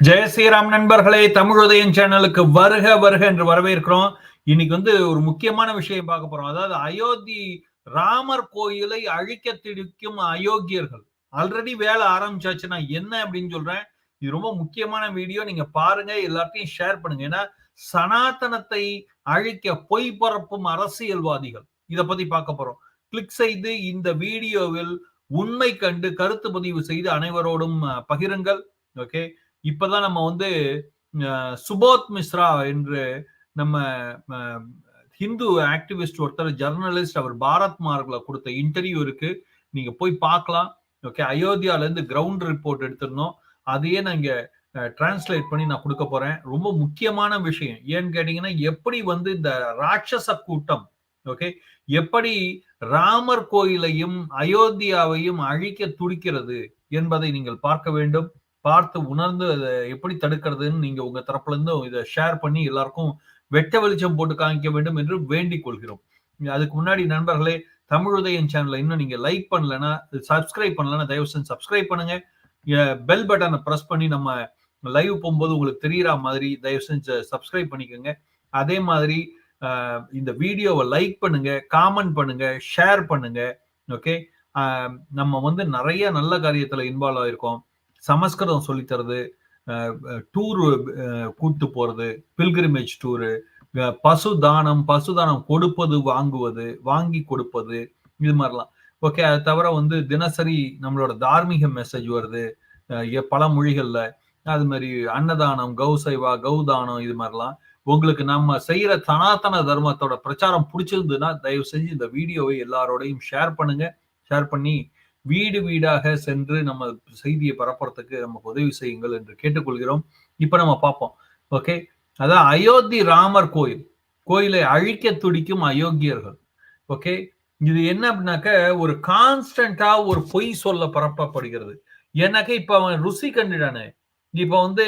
ஜெய ஸ்ரீராம் நண்பர்களே தமிழ் உதயம் சேனலுக்கு வருக வருக என்று வரவேற்கிறோம். இன்னைக்கு வந்து ஒரு முக்கியமான விஷயம் பார்க்க போறோம். அதாவது அயோத்தி ராமர் கோயிலை அழிக்க திடிக்கும் அயோக்கியர்கள். ஆல்ரெடி வேலை ஆரம்பிச்சாச்சு நான் என்ன அப்படின்னு சொல்றேன். இது ரொம்ப முக்கியமான வீடியோ. நீங்க பாருங்க எல்லாத்தையும் ஷேர் பண்ணுங்க. ஏன்னா சனாதனத்தை அழிக்க பொய் பரப்பும் அரசியல்வாதிகள். இதை பத்தி பார்க்க போறோம். கிளிக் செய்து இந்த வீடியோவில் உண்மை கண்டு கருத்து பதிவு செய்து அனைவரோடும் பகிருங்கள். ஓகே இப்பதான் நம்ம வந்து சுபோத் மிஸ்ரா என்று நம்ம ஹிந்து ஆக்டிவிஸ்ட் ஒருத்தர் ஜர்னலிஸ்ட் அவர் பாரத் மார்க்ல கொடுத்த இன்டர்வியூ இருக்கு. நீங்க போய் பார்க்கலாம். ஓகே அயோத்தியால இருந்து கிரவுண்ட் ரிப்போர்ட் எடுத்திருந்தோம். அதையே நான் இங்க டிரான்ஸ்லேட் பண்ணி நான் கொடுக்க போறேன். ரொம்ப முக்கியமான விஷயம். ஏன்னு கேட்டீங்கன்னா எப்படி வந்து இந்த ராட்சச கூட்டம் ஓகே எப்படி ராமர் கோயிலையும் அயோத்தியாவையும் அழிக்க துடிக்கிறது என்பதை நீங்கள் பார்க்க வேண்டும். பார்த்து உணர்ந்து அதை எப்படி தடுக்கிறதுன்னு நீங்க உங்க தரப்புல இருந்து இதை ஷேர் பண்ணி எல்லாருக்கும் வெட்ட வெளிச்சம் போட்டு காமிக்க வேண்டும் என்று வேண்டிக் கொள்கிறோம். அதுக்கு முன்னாடி நண்பர்களே தமிழ் உதயம் சேனலை இன்னும் நீங்க லைக் பண்ணலன்னா சப்ஸ்கிரைப் பண்ணலன்னா தயவு செஞ்சு சப்ஸ்கிரைப் பண்ணுங்க. பெல் பட்டனை ப்ரெஸ் பண்ணி நம்ம லைவ் போகும்போது உங்களுக்கு தெரியற மாதிரி தயவு செஞ்சு சப்ஸ்கிரைப் பண்ணிக்கோங்க. அதே மாதிரி இந்த வீடியோவை லைக் பண்ணுங்க காமெண்ட் பண்ணுங்க ஷேர் பண்ணுங்க. ஓகே நம்ம வந்து நிறைய நல்ல காரியத்துல இன்வால்வ் ஆயிருக்கோம். சமஸ்கிருதம் சொல்லித்தரது டூரு டூர் கூட்டு போறது பில்கிரிமேஜ் டூரு பசு தானம் பசு தானம் கொடுப்பது வாங்குவது வாங்கி கொடுப்பது இது மாதிரிலாம். ஓகே அதை தவிர வந்து தினசரி நம்மளோட தார்மீக மெசேஜ் வருது. பல மொழிகள்ல. அது மாதிரி அன்னதானம் கௌசைவா கௌதானம் இது மாதிரிலாம். உங்களுக்கு நம்ம செய்யற சனாதன தர்மத்தோட பிரச்சாரம் பிடிச்சிருந்ததுன்னா தயவு செஞ்சு இந்த வீடியோவை எல்லாரோடையும் ஷேர் பண்ணுங்க. ஷேர் பண்ணி வீடு வீடாக சென்று நம்ம செய்தியை பரப்புறதுக்கு நமக்கு உதவி செய்யுங்கள் என்று கேட்டுக்கொள்கிறோம். இப்ப நம்ம பார்ப்போம். ஓகே அதான் அயோத்தி ராமர் கோயில். கோயிலை அழிக்க துடிக்கும் அயோக்கியர்கள். ஓகே இது என்ன அப்படின்னாக்க ஒரு கான்ஸ்டன்டா ஒரு பொய் சொல்ல பரப்பப்படுகிறது. ஏன்னாக்க இப்ப அவன் ருசி கண்டுடானே. இப்ப வந்து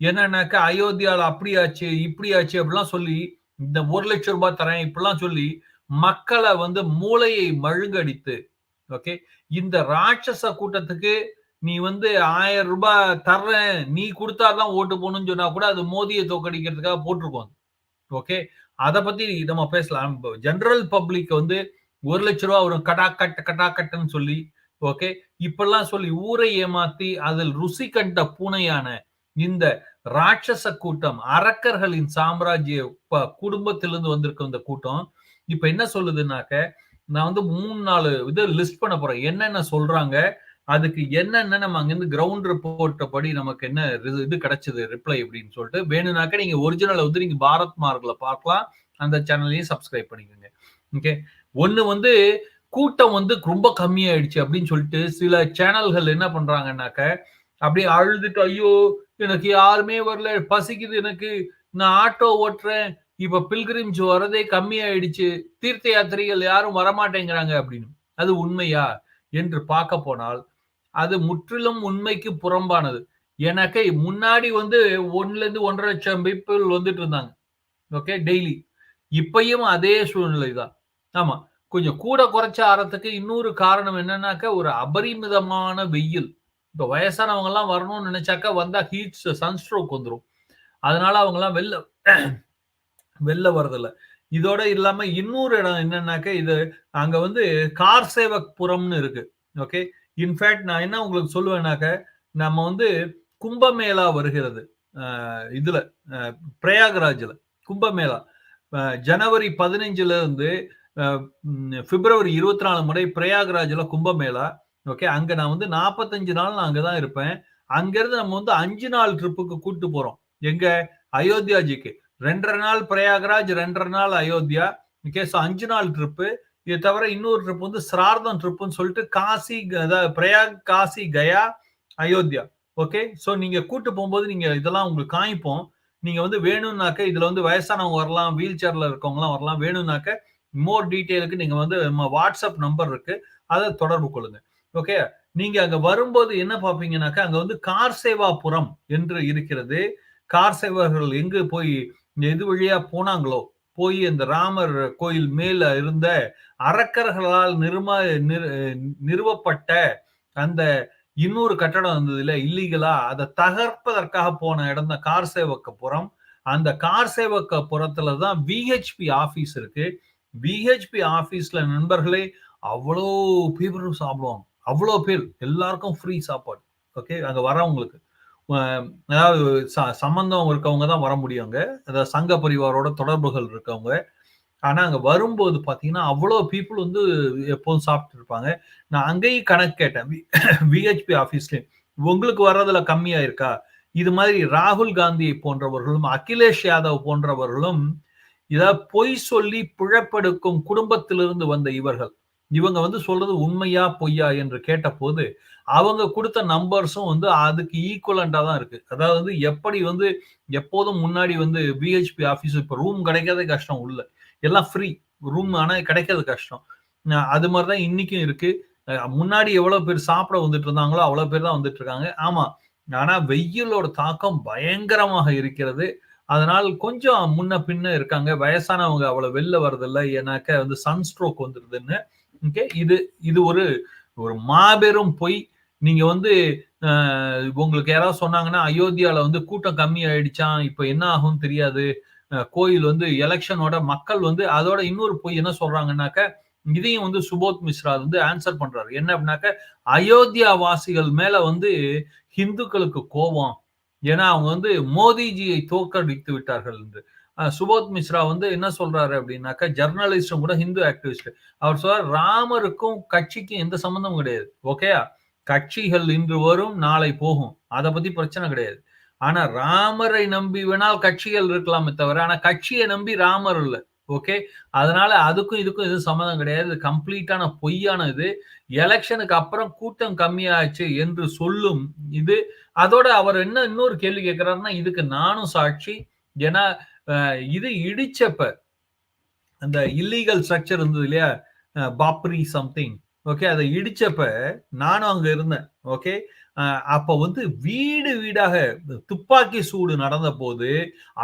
என்னன்னாக்க அயோத்தியால அப்படியாச்சு இப்படியாச்சு அப்படிலாம் சொல்லி இந்த ஒரு லட்சம் ரூபாய் தரேன் இப்படிலாம் சொல்லி மக்களை வந்து மூளையை மழுங்கடித்து ஓகே இந்த ராட்சச கூட்டத்துக்கு நீ வந்து ஆயிரம் ரூபாய் தர்றேன். நீ கொடுத்தாதான் ஓட்டு போகணும்னு சொன்னா கூட அது மோதியை தோக்கடிக்கிறதுக்காக போட்டிருக்கோம் ஓகே அதை பத்தி நம்ம பேசலாம். ஜெனரல் பப்ளிக் வந்து ஒரு லட்ச ரூபா வரும். கடா கட் கடா கட்டுன்னு சொல்லி. ஓகே இப்பெல்லாம் சொல்லி ஊரை ஏமாத்தி அதில் ருசி கண்ட பூனையான இந்த ராட்சச கூட்டம் அரக்கர்களின் சாம்ராஜ்ய ப- குடும்பத்திலிருந்து வந்திருக்க இந்த கூட்டம் இப்ப என்ன சொல்லுதுன்னாக்க நான் வந்து மூணு நாலு இது லிஸ்ட் பண்ண போறேன். என்னென்ன சொல்றாங்க அதுக்கு என்னென்ன நம்ம அங்கிருந்து கிரவுண்ட் ரிப்போர்ட் படி நமக்கு என்ன இது கிடைச்சது ரிப்ளை அப்படின்னு சொல்லிட்டு வேணும்னாக்க நீங்க ஒரிஜினல் வந்து நீங்க பாரத் மார்க்ல பார்க்கலாம். அந்த சேனலையும் சப்ஸ்கிரைப் பண்ணிக்கோங்க. ஓகே ஒன்று வந்து கூட்டம் வந்து ரொம்ப கம்மியாயிடுச்சு அப்படின்னு சொல்லிட்டு சில சேனல்கள் என்ன பண்றாங்கன்னாக்க அப்படியே அழுதுட்டு ஐயோ எனக்கு யாருமே வரல பசிக்குது எனக்கு நான் ஆட்டோ ஓட்டுறேன் இப்ப பில்கிரிம்ஸ் வரதே கம்மியாயிடுச்சு. தீர்த்த யாத்திரைகள் யாரும் வரமாட்டேங்கிறாங்க அப்படின்னு. அது உண்மையா என்று பார்க்க போனால் அது முற்றிலும் உண்மைக்கு புறம்பானது. எனக்கு முன்னாடி வந்து ஒன்னுல இருந்து ஒன்றரை லட்சம் பீப்புள் வந்துட்டு இருந்தாங்க. ஓகே டெய்லி இப்பயும் அதே சூழ்நிலை தான். ஆமா கொஞ்சம் கூட குறைச்ச ஆறத்துக்கு இன்னொரு காரணம் என்னன்னாக்க ஒரு அபரிமிதமான வெயில். இப்போ வயசானவங்க எல்லாம் வரணும்னு நினைச்சாக்கா வந்தா ஹீட்ஸ் சன்ஸ்ட்ரோக் வந்துடும் அதனால அவங்க எல்லாம் வெளில வெளில வரதில்ல இதோட இல்லாம இன்னொரு இடம் என்னன்னாக்க இது அங்க வந்து கார் சேவக் புறம்னு இருக்கு. ஓகே? இன்ஃபேக்ட் நான் என்ன உங்களுக்கு சொல்லுவேன்னாக்க நம்ம வந்து கும்பமேளா வருகிறது. இதுல பிரயாகராஜ்ல கும்பமேளா. ஜனவரி பதினஞ்சுல இருந்து பிப்ரவரி இருபத்தி நாலு முறை பிரயாகராஜ்ல கும்பமேளா. ஓகே? அங்க நான் வந்து நாற்பத்தஞ்சு நாள் நான் அங்கதான் இருப்பேன். அங்கிருந்து நம்ம வந்து அஞ்சு நாள் ட்ரிப்புக்கு கூப்பிட்டு போறோம். எங்க? அயோத்தியாஜிக்கு ரெண்டரை நாள் பிரயாகராஜ் ரெண்டரை நாள் அயோத்தியா ஓகே ஸோ அஞ்சு நாள் ட்ரிப்பு இதை தவிர இன்னொரு ட்ரிப் வந்து சிரார்த்தம் ட்ரிப்புன்னு சொல்லிட்டு காசி அதாவது பிரயாக் காசி கயா அயோத்தியா. ஓகே ஸோ நீங்கள் கூட்டு போகும்போது நீங்கள் இதெல்லாம் உங்களுக்கு காமிப்போம். நீங்கள் வந்து வேணும்னாக்க இதில் வந்து வயசானவங்க வரலாம் வீல் சேரில் இருக்கவங்கலாம் வரலாம். வேணும்னாக்க மோர் டீட்டெயிலுக்கு நீங்கள் வந்து நம்ம வாட்ஸ்அப் நம்பர் இருக்கு. அதை தொடர்பு கொள்ளுங்க. ஓகே நீங்கள் அங்கே வரும்போது என்ன பார்ப்பீங்கன்னாக்கா அங்கே வந்து கார் சேவாபுரம் என்று இருக்கிறது. கார் சேவர்கள் எங்கு போய் எது வழியா போனாங்களோ போய் அந்த ராமர் கோயில் மேல இருந்த அரக்கர்களால் நிர்மா நிறு- நிறுவப்பட்ட அந்த இன்னொரு கட்டடம் இருந்தது இல்ல இல்லீகலா அதை தகர்ப்பதற்காக போன இடம் தான் கார் சேவக்கப்புறம் அந்த கார் சேவக்கப்புறத்துல தான் விஹெச்பி ஆஃபீஸ் இருக்கு. விஹெச்பி ஆஃபீஸ்ல நண்பர்களே அவ்வளோ பேரும் சாப்பிடுவாங்க. அவ்வளோ பேர். எல்லாருக்கும் ஃப்ரீ சாப்பாடு. ஓகே அங்கே வரவங்களுக்கு. அதாவது சம்பந்தம் இருக்கவங்க தான் வர முடியும் அங்கே அதாவது சங்க பரிவாரோட தொடர்புகள் இருக்கவங்க. ஆனால் அங்கே வரும்போது பார்த்தீங்கன்னா அவ்வளோ பீப்புள் வந்து எப்போதும் சாப்பிட்டு இருப்பாங்க. நான் அங்கேயும் கணக்கு கேட்டேன். விஹெச்பி ஆஃபீஸ்லேயும் உங்களுக்கு வர்றதுல கம்மியாக இருக்கா? இது மாதிரி ராகுல் காந்தி போன்றவர்களும் அகிலேஷ் யாதவ் போன்றவர்களும் இதை பொய் சொல்லி பிழப்பெடுக்கும் குடும்பத்திலிருந்து வந்த இவர்கள். இவங்க வந்து சொல்றது உண்மையா பொய்யா என்று கேட்டபோது அவங்க கொடுத்த நம்பர்ஸும் வந்து அதுக்கு ஈக்குவலண்டா தான் இருக்கு. அதாவது வந்து எப்படி வந்து எப்போதும் முன்னாடி வந்து பிஹெச்பி ஆஃபீஸ் இப்போ ரூம் கிடைக்காதே கஷ்டம் உள்ள. எல்லாம் ஃப்ரீ ரூம் ஆனால் கிடைக்கிறது கஷ்டம். அது மாதிரி தான் இன்னைக்கும் இருக்கு. முன்னாடி எவ்வளவு பேர் சாப்பிட வந்துட்டு இருந்தாங்களோ அவ்வளவு பேர் தான் வந்துட்டு இருக்காங்க. ஆமா ஆனா வெயிலோட தாக்கம் பயங்கரமாக இருக்கிறது. அதனால் கொஞ்சம் முன்ன பின்ன இருக்காங்க. வயசானவங்க அவ்வளவு வெளில வர்றதில்ல. ஏன்னாக்க வந்து சன் ஸ்ட்ரோக் வந்துருதுன்னு ஓகே இது இது ஒரு ஒரு மாபெரும் பொய். நீங்க வந்து உங்களுக்கு யாராவது சொன்னாங்கன்னா அயோத்தியால வந்து கூட்டம் கம்மி ஆயிடுச்சான் இப்ப என்ன ஆகும் தெரியாது. கோயில் வந்து எலெக்ஷனோட மக்கள் வந்து அதோட இன்னொரு பொய் என்ன சொல்றாங்கன்னாக்க இதையும் வந்து சுபோத் மிஸ்ரா வந்து ஆன்சர் பண்றாரு. என்ன அப்படின்னாக்க அயோத்தியா வாசிகள் மேல வந்து ஹிந்துக்களுக்கு கோபம். ஏன்னா அவங்க வந்து மோதிஜியை தோக்கடித்து விட்டார்கள் என்று. சுபோத் மிஸ்ரா வந்து என்ன சொல்றாரு அப்படின்னாக்கா ஜர்னலிஸ்டும் கூட ஹிந்து ஆக்டிவிஸ்ட் அவர் சொல்றார் ராமருக்கும் கட்சிக்கும் எந்த சம்பந்தமும் கிடையாது. ஓகேயா கட்சிகள் இன்று வரும் நாளை போகும். அதை பத்தி பிரச்சனை கிடையாது. ஆனா ராமரை நம்பி வேணால் கட்சிகள் இருக்கலாமே தவிர ஆனா கட்சியை நம்பி ராமர் இல்லை. ஓகே அதனால அதுக்கும் இதுக்கும் எதுவும் சம்மந்தம் கிடையாது. கம்ப்ளீட்டான பொய்யான இது. எலெக்ஷனுக்கு அப்புறம் கூட்டம் கம்மியாச்சு என்று சொல்லும் இது. அதோட அவர் என்ன இன்னொரு கேள்வி கேட்கிறாருன்னா இதுக்கு நானும் சாட்சி. ஏன்னா இது இடிச்சப்ப அந்த இல்லீகல் ஸ்ட்ரக்சர் இருந்தது இல்லையா? பாப்ரி சம்திங் ஓகே அதை இடிச்சப்ப நானும் அங்க இருந்தேன். ஓகே அப்ப வந்து வீடு வீடாக துப்பாக்கி சூடு நடந்த போது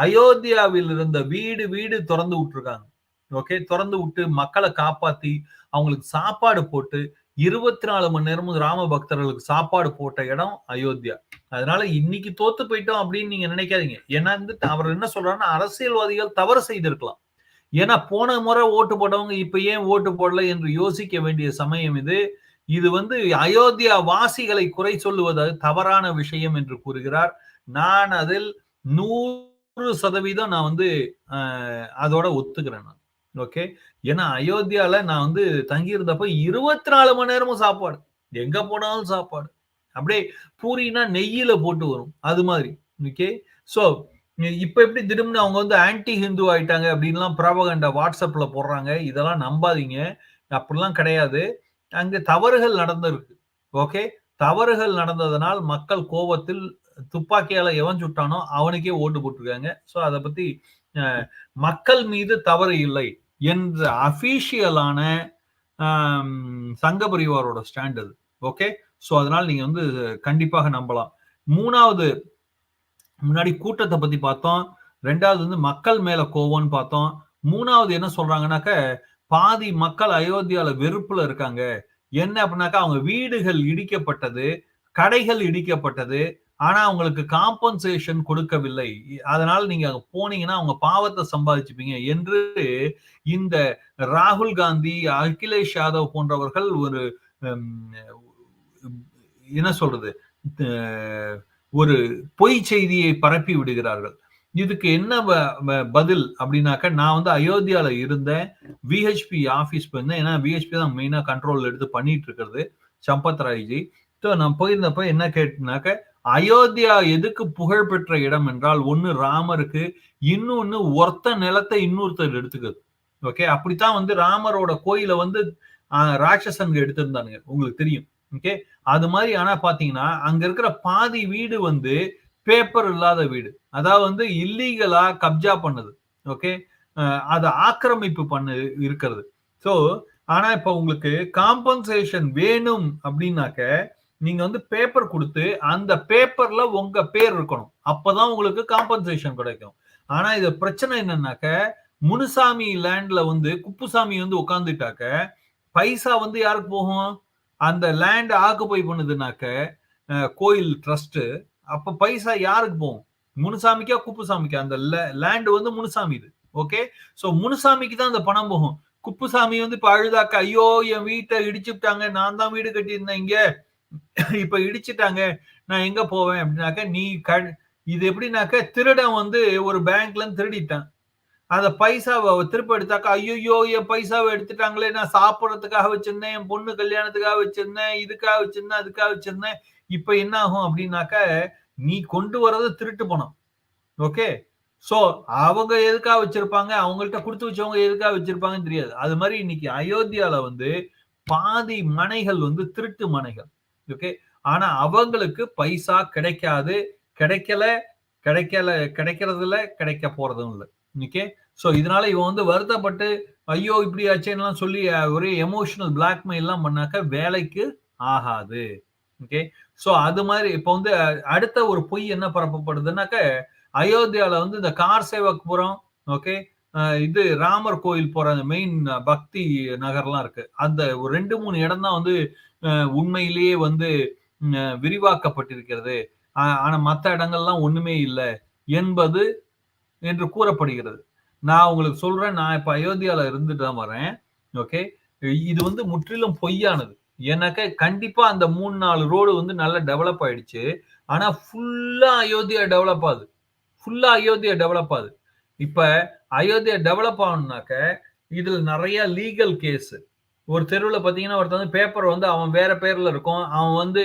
அயோத்தியாவில் இருந்த வீடு வீடு திறந்து விட்டுருக்காங்க. ஓகே திறந்து விட்டு மக்களை காப்பாத்தி அவங்களுக்கு சாப்பாடு போட்டு இருபத்தி நாலு மணி நேரமும் ராம பக்தர்களுக்கு சாப்பாடு போட்ட இடம் அயோத்தியா. அதனால இன்னைக்கு தோத்து போயிட்டோம் அப்படின்னு நீங்க நினைக்காதீங்க. ஏன்னா வந்து அவர் என்ன சொல்றாருன்னா அரசியல்வாதிகள் தவறு செய்திருக்கலாம். ஏன்னா போன முறை ஓட்டு போட்டவங்க இப்ப ஏன் ஓட்டு போடல என்று யோசிக்க வேண்டிய சமயம் இது. இது வந்து அயோத்தியா வாசிகளை குறை சொல்லுவது தவறான விஷயம் என்று கூறுகிறார். நான் அதில் நூறு சதவீதம் நான் வந்து அதோட ஒத்துக்கிறேன் நான். ஓகே? ஏன்னா அயோத்தியால நான் வந்து தங்கியிருந்தப்ப இருபத்தி நாலு மணி நேரமும் சாப்பாடு. எங்க போனாலும் சாப்பாடு. அப்படியே பூரினா நெய்யில போட்டு வரும். அது மாதிரி. ஓகே சோ இப்ப எப்படி திடீர்னு அவங்க வந்து ஆன்டி ஹிந்து ஆயிட்டாங்க அப்படின்லாம் பிரபகண்டா வாட்ஸ்அப்ல போடுறாங்க. இதெல்லாம் நம்பாதீங்க. அப்படிலாம் கிடையாது. அங்க தவறுகள் நடந்திருக்கு. ஓகே தவறுகள் நடந்ததனால் மக்கள் கோபத்தில் துப்பாக்கியால எவன் சுட்டானோ அவனுக்கே ஓட்டு போட்டிருக்காங்க. ஸோ அதை பத்தி மக்கள் மீது தவறு இல்லை. என்ற அஃபீஷியலான சங்க பரிவாரோட ஸ்டாண்ட் அது. ஓகே ஸோ அதனால் நீங்கள் வந்து கண்டிப்பாக நம்பலாம். மூணாவது முன்னாடி கூட்டத்தை பற்றி பார்த்தோம். ரெண்டாவது வந்து மக்கள் மேலே கோவம்னு பார்த்தோம். மூணாவது என்ன சொல்கிறாங்கனாக்க பாதி மக்கள் அயோத்தியாவில் வெறுப்பில் இருக்காங்க. என்ன அப்படின்னாக்கா அவங்க வீடுகள் இடிக்கப்பட்டது கடைகள் இடிக்கப்பட்டது ஆனா அவங்களுக்கு காம்பன்சேஷன் கொடுக்கவில்லை. அதனால நீங்க அங்க போனீங்கன்னா அவங்க பாவத்தை சம்பாதிச்சுப்பீங்க என்று இந்த ராகுல் காந்தி அகிலேஷ் யாதவ் போன்றவர்கள் ஒரு என்ன சொல்றது ஒரு பொய் செய்தியை பரப்பி விடுகிறார்கள். இதுக்கு என்ன பதில் அப்படின்னாக்க நான் வந்து அயோத்தியால இருந்தேன். விஹெச்பி ஆஃபீஸ் போயிருந்தேன். ஏன்னா விஹெச்பி தான் மெயினா கண்ட்ரோல் எடுத்து பண்ணிட்டு இருக்கிறது. சம்பத் ராய்ஜி ஸோ நான் போயிருந்தப்ப என்ன கேட்டுனாக்க அயோத்தியா எதுக்கு புகழ் பெற்ற இடம் என்றால் ஒன்னு ராமருக்கு இன்னொன்னு ஒருத்த நிலத்தை இன்னொருத்தர் எடுத்துக்கிறது ஓகே? அப்படித்தான் வந்து ராமரோட கோயில வந்து ராட்சசன்கள் எடுத்திருந்தானுங்க. உங்களுக்கு தெரியும். ஓகே? அது மாதிரி ஆனா பாத்தீங்கன்னா அங்க இருக்கிற பாதி வீடு வந்து பேப்பர் இல்லாத வீடு. அதாவது வந்து இல்லீகலா கப்ஜா பண்ணுது. ஓகே? அதை ஆக்கிரமிப்பு பண்ணு இருக்கிறது. ஸோ ஆனா இப்ப உங்களுக்கு காம்பன்சேஷன் வேணும் அப்படின்னாக்க நீங்க வந்து பேப்பர் கொடுத்து அந்த பேப்பர்ல உங்க பேர் இருக்கணும். அப்பதான் உங்களுக்கு காம்பன்சேஷன் கிடைக்கும். ஆனா இது பிரச்சனை என்னன்னாக்க முனுசாமி லேண்ட்ல வந்து குப்புசாமி வந்து உட்காந்துட்டாக்க பைசா வந்து யாருக்கு போகும்? அந்த லேண்ட் ஆக்குபை பண்ணுதுனாக்க கோயில் ட்ரஸ்ட் அப்ப பைசா யாருக்கு போகும்? முனுசாமிக்கா குப்புசாமிக்கா? அந்த லேண்ட் வந்து முனுசாமி இது. ஓகே சோ முனுசாமிக்கு தான் அந்த பணம் போகும். குப்புசாமி வந்து இப்ப அழுதாக்க ஐயோ என் வீட்டை இடிச்சுட்டாங்க நான் தான் வீடு கட்டியிருந்தேன் இங்க. இப்ப இடிச்சிட்டாங்க நான் எங்க போவேன் அப்படின்னாக்க நீ க இது எப்படின்னாக்க திருடன் வந்து ஒரு பேங்க்ல இருந்து திருடிட்டான். அந்த பைசாவை திருப்ப எடுத்தாக்கா ஐயோ என் பைசாவை எடுத்துட்டாங்களே நான் சாப்பிட்றதுக்காக வச்சிருந்தேன் என் பொண்ணு கல்யாணத்துக்காக வச்சிருந்தேன் இதுக்காக வச்சிருந்தேன் அதுக்காக வச்சிருந்தேன். இப்ப என்ன ஆகும் அப்படின்னாக்க நீ கொண்டு வர்றது திருட்டு பணம் ஓகே? சோ அவங்க எதுக்காக வச்சிருப்பாங்க? அவங்கள்ட்ட கொடுத்து வச்சவங்க எதுக்காக வச்சிருப்பாங்கன்னு தெரியாது. அது மாதிரி இன்னைக்கு அயோத்தியால வந்து பாதி மனைகள் வந்து திருட்டு மனைகள். ஓகே ஆனா அவங்களுக்கு பைசா கிடைக்காது. கிடைக்கல கிடைக்கல கிடைக்கிறதுல கிடைக்க போறதும் இல்லை. ஓகே ஸோ இதனால இவன் வந்து வருத்தப்பட்டு ஐயோ இப்படி ஆச்சேன்னு சொல்லி ஒரே எமோஷனல் பிளாக்மெயில் எல்லாம் பண்ணாக்க வேலைக்கு ஆகாது. ஓகே ஸோ அது மாதிரி இப்போ வந்து அடுத்த ஒரு பொய் என்ன பரப்பப்படுதுன்னாக்க அயோத்தியால வந்து இந்த கார் சேவக்புரம் ஓகே இது ராமர் கோயில் போற மெயின் பக்தி நகர்லாம் இருக்கு. அந்த ஒரு ரெண்டு மூணு இடம் தான் வந்து உண்மையிலேயே வந்து விரிவாக்கப்பட்டிருக்கிறது. ஆனா மற்ற இடங்கள்லாம் ஒண்ணுமே இல்லை என்பது என்று கூறப்படுகிறது. நான் உங்களுக்கு சொல்றேன் நான் இப்ப அயோத்தியால இருந்துட்டு தான் வரேன். ஓகே? இது வந்து முற்றிலும் பொய்யானது. ஏன்னாக்க கண்டிப்பா அந்த மூணு நாலு ரோடு வந்து நல்லா டெவலப் ஆயிடுச்சு. ஆனா ஃபுல்லா அயோத்தியா டெவலப் ஆகுது. ஃபுல்லா அயோத்தியா டெவலப் ஆகுது. இப்ப அயோத்தியா டெவலப் ஆகணும்னாக்க இதுல நிறைய லீகல் கேஸ் ஒரு தெருவில் பார்த்தீங்கன்னா ஒருத்தர் வந்து பேப்பர் வந்து அவன் வேற பேர்ல இருக்கும். அவன் வந்து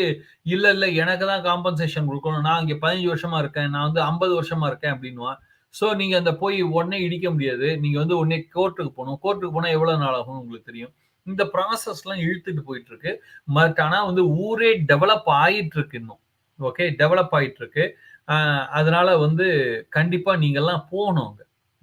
இல்லை இல்லை எனக்கு தான் காம்பன்சேஷன் கொடுக்கணும். நான் இங்கே பதினஞ்சு வருஷமா இருக்கேன். நான் வந்து ஐம்பது வருஷமா இருக்கேன் அப்படின்வான் ஸோ நீங்கள் அந்த போய் உடனே இடிக்க முடியாது. நீங்கள் வந்து உடனே கோர்ட்டுக்கு போகணும். கோர்ட்டுக்கு போனால் எவ்வளோ நாள் ஆகும்னு உங்களுக்கு தெரியும். இந்த ப்ராசஸ்லாம் இழுத்துட்டு போயிட்டு இருக்கு பட் ஆனால் வந்து ஊரே டெவலப் ஆயிட்டு இருக்கு இன்னும். ஓகே டெவலப் ஆயிட்டு இருக்கு அதனால வந்து கண்டிப்பா நீங்கெல்லாம் போகணும்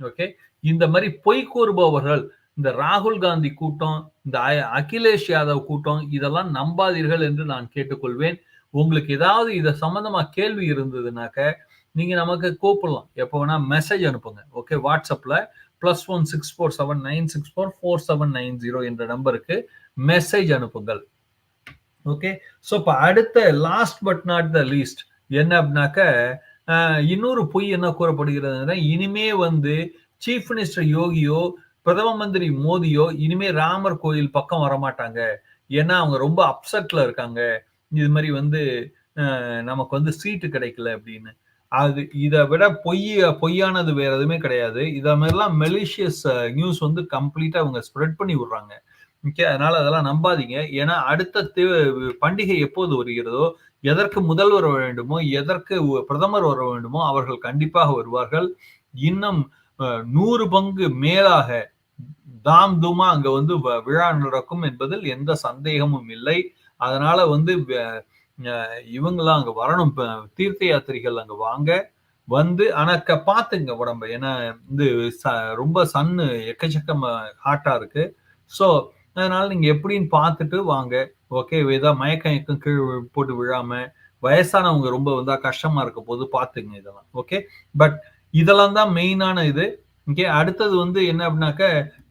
ஓகே? இந்த மாதிரி பொய் கூறுபவர்கள் இந்த ராகுல் காந்தி கூட்டம் இந்த அகிலேஷ் யாதவ் கூட்டம் இதெல்லாம் நம்பாதீர்கள் என்று நான் கேட்டுக்கொள்வேன். உங்களுக்கு ஏதாவது இதை சம்பந்தமா கேள்வி இருந்ததுனாக்க நீங்க நமக்கு கூப்பிடலாம். எப்போ வேணா மெசேஜ் அனுப்புங்க. ஓகே? வாட்ஸ்அப்ல plus one six four seven nine six four four seven nine zero என்ற நம்பருக்கு மெசேஜ் அனுப்புங்கள். ஓகே? ஸோ இப்போ அடுத்த last but not the least என்ன அப்படின்னாக்க இன்னொரு பொய் என்ன கூறப்படுகிறதுனா இனிமே வந்து சீஃப் மினிஸ்டர் யோகியோ பிரதம மந்திரி மோடியோ இனிமே ராமர் கோயில் பக்கம் வரமாட்டாங்க. ஏன்னா அவங்க ரொம்ப அப்செட்ல இருக்காங்க. இது மாதிரி வந்து நமக்கு வந்து சீட்டு கிடைக்கல அப்படின்னு. அது இதை விட பொய் பொய்யானது வேற எதுவுமே கிடையாது. இதை மாதிரிலாம் மெலிஷியஸ் நியூஸ் வந்து கம்ப்ளீட்டா அவங்க ஸ்ப்ரெட் பண்ணி விடுறாங்க. ஓகே அதனால அதெல்லாம் நம்பாதீங்க. ஏன்னா அடுத்த பண்டிகை எப்போது வருகிறதோ எதற்கு முதல்வர் வர வேண்டுமோ எதற்கு பிரதமர் வர வேண்டுமோ அவர்கள் கண்டிப்பாக வருவார்கள். இன்னும் நூறு பங்கு மேலாக தாம் தூமா அங்க வந்து விழா நடக்கும் என்பதில் எந்த சந்தேகமும் இல்லை. அதனால வந்து இவங்களாம் அங்க வரணும். தீர்த்த யாத்திரிகள் அங்க வாங்க. வந்து ஆனா பாத்துங்க உடம்ப. ஏன்னா இது ரொம்ப சன்னு எக்கச்சக்கமா ஹாட்டா இருக்கு. ஸோ அதனால நீங்க எப்படின்னு பார்த்துட்டு வாங்க. ஓகே ஏதாவது மயக்கம் எக்கம் கீழ் போட்டு விழாம வயசானவங்க ரொம்ப வந்தா கஷ்டமா இருக்க போது பாத்துங்க இதெல்லாம். ஓகே பட் இதெல்லாம் தான் மெயினான இது. ஓகே அடுத்தது வந்து என்ன அப்படின்னாக்க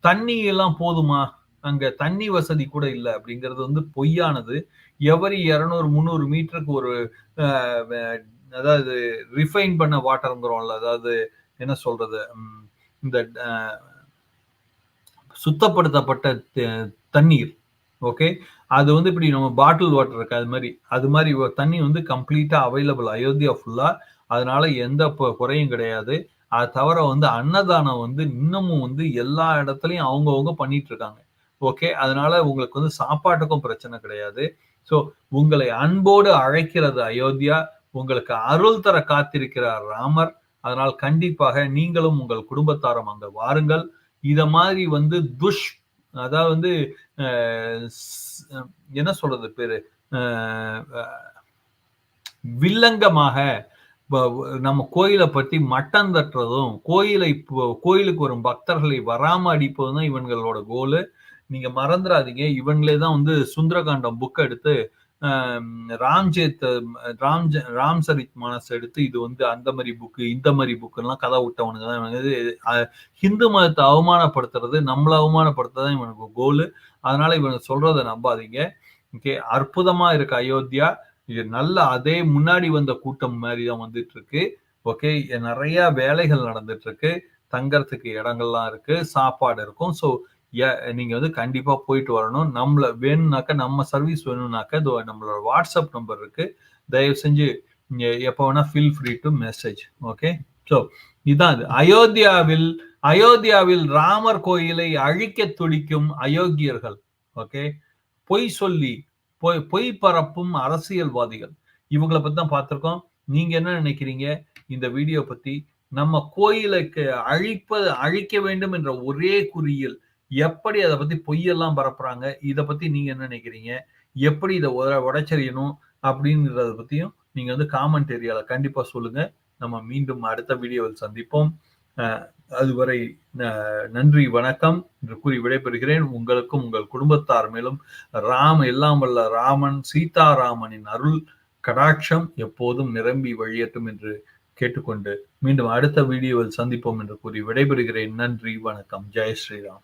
தண்ணி எல்லாம் போதுமா? அங்க தண்ணி வசதி கூட இல்லை அப்படிங்கிறது வந்து பொய்யானது. எவரி இரநூறு முந்நூறு மீட்டருக்கு ஒரு அதாவது ரிஃபைன் பண்ண வாட்டருங்கிறோம்ல அதாவது என்ன சொல்றது இந்த சுத்தப்படுத்தப்பட்ட தண்ணீர். ஓகே அது வந்து இப்படி நம்ம பாட்டில் வாட்டர் இருக்கு அது மாதிரி. அது மாதிரி தண்ணி வந்து கம்ப்ளீட்டா அவைலபிள் அயோத்தியா ஃபுல்லா அதனால எந்த குறையும் கிடையாது. அது தவிர வந்து அன்னதானம் வந்து இன்னமும் வந்து எல்லா இடத்துலையும் அவங்கவுங்க பண்ணிட்டு இருக்காங்க. ஓகே அதனால உங்களுக்கு வந்து சாப்பாட்டுக்கும் பிரச்சனை கிடையாது. ஸோ உங்களை அன்போடு அழைக்கிறது அயோத்தியா. உங்களுக்கு அருள் தர காத்திருக்கிறார் ராமர். அதனால் கண்டிப்பாக நீங்களும் உங்கள் குடும்பத்தாரும் அங்க வாருங்கள். இத மாதிரி வந்து துஷ் அதாவது வந்து என்ன சொல்றது பேரு? வில்லங்கமாக நம்ம கோயிலை பத்தி மட்டம் தட்டுறதும் கோயிலை கோயிலுக்கு வரும் பக்தர்களை வராம அடிப்பதும் தான் இவங்களோட கோலு நீங்க மறந்துடாதீங்க இவங்களே தான் வந்து சுந்தரகாண்டம் புக் எடுத்து ராம்ஜேத் ராம் ராம் சரித் மானஸ் எடுத்து இது வந்து அந்த மாதிரி புக்கு இந்த மாதிரி புக்குலாம் கதை விட்டவனுக்கு தான் ஹிந்து மதத்தை அவமானப்படுத்துறது நம்மளை அவமானப்படுத்துறதான் இவனுக்கு கோலு அதனால இவனுக்கு சொல்றதை நம்பாதீங்க. ஓகே அற்புதமா இருக்கு அயோத்தியா. இது நல்ல அதே முன்னாடி வந்த கூட்டம் மாதிரி தான் வந்துட்டு இருக்கு ஓகே நிறைய வேலைகள் நடந்துட்டு இருக்கு தங்கறதுக்கு இடங்கள்லாம் இருக்கு. சாப்பாடு இருக்கும். ஸோ நீங்க வந்து கண்டிப்பா போயிட்டு வரணும். நம்மள வேணும்னாக்க நம்ம சர்வீஸ் வேணும்னாக்க இதோ நம்மளோட வாட்ஸ்அப் நம்பர் இருக்கு. தயவு செஞ்சு எப்போ வேணா feel free to message okay so இதான் அது அயோத்தியாவில் அயோத்தியாவில் ராமர் கோயிலை அழிக்க துடிக்கும் அயோக்கியர்கள் ஓகே பொய் சொல்லி பொய் பொய் பரப்பும் அரசியல்வாதிகள். இவங்களை பத்தி தான் பார்த்துருக்கோம். நீங்க என்ன நினைக்கிறீங்க? இந்த வீடியோ பத்தி நம்ம கோயிலுக்கு அழிப்பது அழிக்க வேண்டும் என்ற ஒரே குறியில் எப்படி அதை பத்தி பொய்யெல்லாம் பரப்புறாங்க? இதை பத்தி நீங்க என்ன நினைக்கிறீங்க? எப்படி இதை உடைச்சறியணும்? அப்படிங்கிறத பத்தியும் நீங்க வந்து காமெண்ட் ஏரியால கண்டிப்பா சொல்லுங்க. நம்ம மீண்டும் அடுத்த வீடியோவில் சந்திப்போம். அதுவரை நன்றி வணக்கம் என்று கூறி விடைபெறுகிறேன். உங்களுக்கும் உங்கள் குடும்பத்தார் மேலும் ராம் எல்லாம் வல்ல ராமன் சீதாராமனின் அருள் கடாட்சம் எப்போதும் நிரம்பி வழியட்டும் என்று கேட்டுக்கொண்டு மீண்டும் அடுத்த வீடியோவில் சந்திப்போம் என்று கூறி விடைபெறுகிறேன். நன்றி வணக்கம். ஜெய் ஸ்ரீராம்.